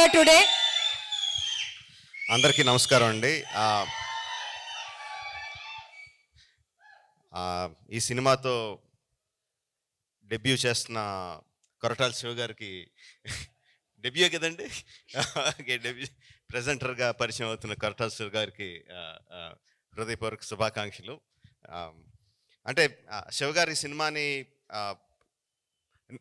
here today. అందరికీ నమస్కారం అండి. ఈ సినిమాతో డెబ్యూ చేస్తున్న కొరటాల శివ గారికి డెబ్యూ కదండి? డెబ్యూ. ప్రజెంటర్గా పరిచయం అవుతున్న కొరటాల శివ గారికి హృదయపూర్వక శుభాకాంక్షలు. అంటే ఆ, శివ గారి సినిమాని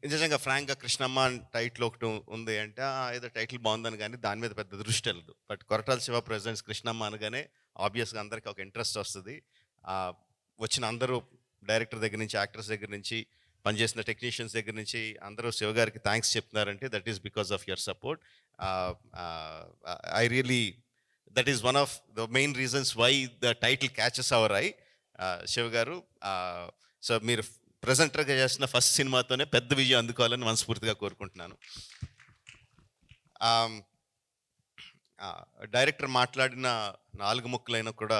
నిజంగా ఫ్రాంక్గా కృష్ణమ్మ అని టైటిల్ ఒకటి ఉంది అంటే "ఆ, ఏదో టైటిల్ బాగుందని కానీ దాని మీద పెద్ద దృష్టి వెళ్ళదు. బట్ కొరటాల శివ ప్రెసిడెంట్స్ కృష్ణమ్మ అనగానే ఆబ్వియస్గా అందరికీ ఒక ఇంట్రెస్ట్ వస్తుంది. వచ్చిన అందరూ డైరెక్టర్ దగ్గర నుంచి యాక్టర్స్ దగ్గర నుంచి పనిచేసిన టెక్నీషియన్స్ దగ్గర నుంచి అందరూ శివ గారికి థ్యాంక్స్ చెప్తున్నారంటే that is because of your support I really that is one of the main reasons why the title catches our eye Siva garu so మీరు ప్రజెంటర్గా చేసిన ఫస్ట్ సినిమాతోనే పెద్ద విజయం అందుకోవాలని మనస్ఫూర్తిగా కోరుకుంటున్నాను. డైరెక్టర్ మాట్లాడిన నాలుగు ముక్కలైనా కూడా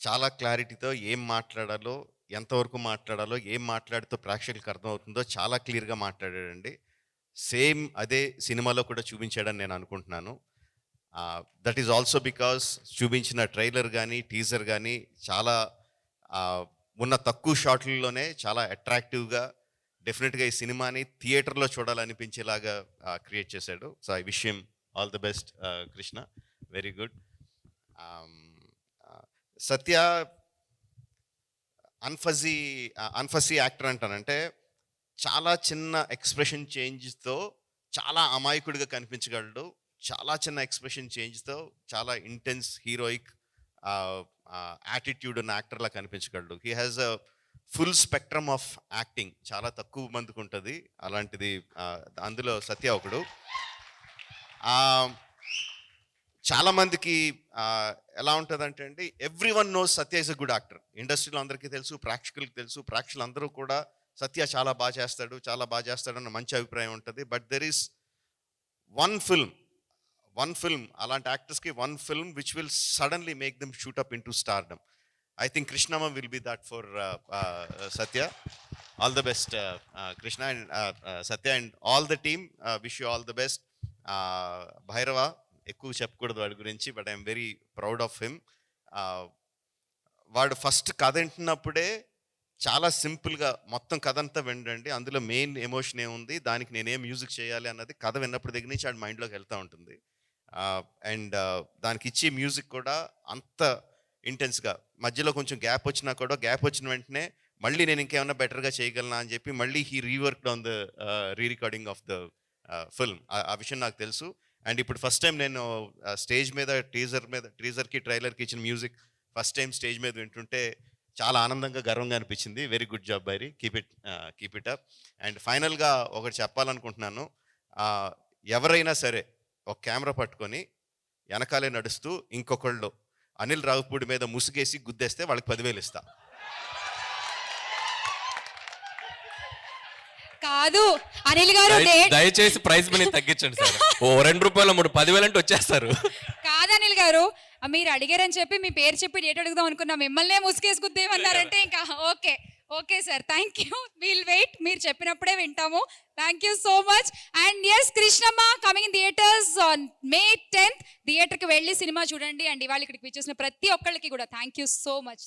చాలా క్లారిటీతో ఏం మాట్లాడాలో ఎంతవరకు మాట్లాడాలో ఏం మాట్లాడితే ప్రేక్షకులకు అర్థమవుతుందో చాలా క్లియర్గా మాట్లాడాడండి. సేమ్ అదే సినిమాలో కూడా చూపించాడని నేను అనుకుంటున్నాను. దట్ ఈజ్ ఆల్సో బికాస్ చూపించిన ట్రైలర్ కానీ టీజర్ కానీ చాలా ఉన్న తక్కువ షాట్లలోనే చాలా అట్రాక్టివ్గా డెఫినెట్గా ఈ సినిమాని థియేటర్లో చూడాలనిపించేలాగా క్రియేట్ చేశాడు. So I wish him all the best Krishna very good Satya అన్ఫజీ అన్ఫజీ actor అంటానంటే చాలా చిన్న ఎక్స్ప్రెషన్ చేంజ్తో చాలా అమాయకుడిగా కనిపించగలడు. చాలా చిన్న ఎక్స్ప్రెషన్ చేంజ్తో చాలా ఇంటెన్స్ హీరోయిక్ యాటిట్యూడ్ ఉన్న యాక్టర్లా కనిపించగలడు. He has a full spectrum of acting చాలా తక్కువ మందికి ఉంటుంది. అలాంటిది అందులో సత్య ఒకడు. చాలామందికి చాలా మందికి ఎలా ఉంటుందంటే అండి everyone knows Satya is a good actor ఇండస్ట్రీలో అందరికీ తెలుసు ప్రేక్షకులకు తెలుసు ప్రేక్షకులు అందరూ కూడా సత్య చాలా బాగా చేస్తాడు చాలా బాగా చేస్తాడు అన్న మంచి అభిప్రాయం ఉంటుంది. But there is one film one film అలాంటి యాక్టర్స్కి one film which will suddenly make them shoot up into stardom I think Krishnamma will be that for Satya all the best Krishna and Satya and all the team wish you all the best Bhairava ఎక్కువ చెప్పకూడదు వాడి గురించి but I'm very proud of him వాడు first కథ వింటున్నప్పుడే చాలా సింపుల్గా మొత్తం కథ అంతా వినండి. అందులో మెయిన్ ఎమోషన్ ఏముంది? దానికి నేనేం మ్యూజిక్ చేయాలి అన్నది కథ విన్నప్పుడు దగ్గర నుంచి వాడి మైండ్లోకి వెళ్తూ ఉంటుంది. అండ్ దానికి ఇచ్చే మ్యూజిక్ కూడా అంత ఇంటెన్స్గా. మధ్యలో కొంచెం గ్యాప్ వచ్చినా కూడా గ్యాప్ వచ్చిన వెంటనే మళ్ళీ నేను ఇంకేమన్నా బెటర్గా చేయగలనా అని చెప్పి మళ్ళీ he rework on the re recording of the film. ఆ విషయం నాకు తెలుసు. అండ్ ఇప్పుడు ఫస్ట్ టైం నేను స్టేజ్ మీద టీజర్ మీద టీజర్కి ట్రైలర్కి ఇచ్చిన మ్యూజిక్ ఫస్ట్ టైం స్టేజ్ మీద వింటుంటే చాలా ఆనందంగా గర్వంగా అనిపించింది. Very good job Bairi. Keep it keep it up. And ఫైనల్గా ఒకటి చెప్పాలనుకుంటున్నాను. ఎవరైనా సరే ఒక కెమెరా పట్టుకొని వెనకాలే నడుస్తూ ఇంకొకళ్ళు అనిల్ రావుపూడి మీద ముసుగేసి గుద్దేస్తే వాళ్ళకి పదివేలు ఇస్తా. కాదు అనిల్ గారు దయచేసి ప్రైస్ మనీ తగ్గించండి సార్. ఓ రెండు రూపాయల మూడు పదివేలు అంటే వచ్చేస్తారు. కాదు అనిల్ గారు ఆ, మీరు అడిగారని చెప్పి మీ పేరు చెప్పి డేట్ అడుగుదాం అనుకున్నా. మిమ్మల్నే ముసుగేసుకుద్దేమన్నారంటే ఇంకా okay. Okay sir thank you will wait మీరు చెప్పినప్పుడే వింటాము. Thank you so much and yes Krishnamma coming theatres on May tenth థియేటర్కి వెళ్ళి సినిమా చూడండి. అండ్ ఇవాళ ఇక్కడికి వచ్చేసిన ప్రతి ఒక్కళ్ళకి కూడా థ్యాంక్ యూ సో మచ్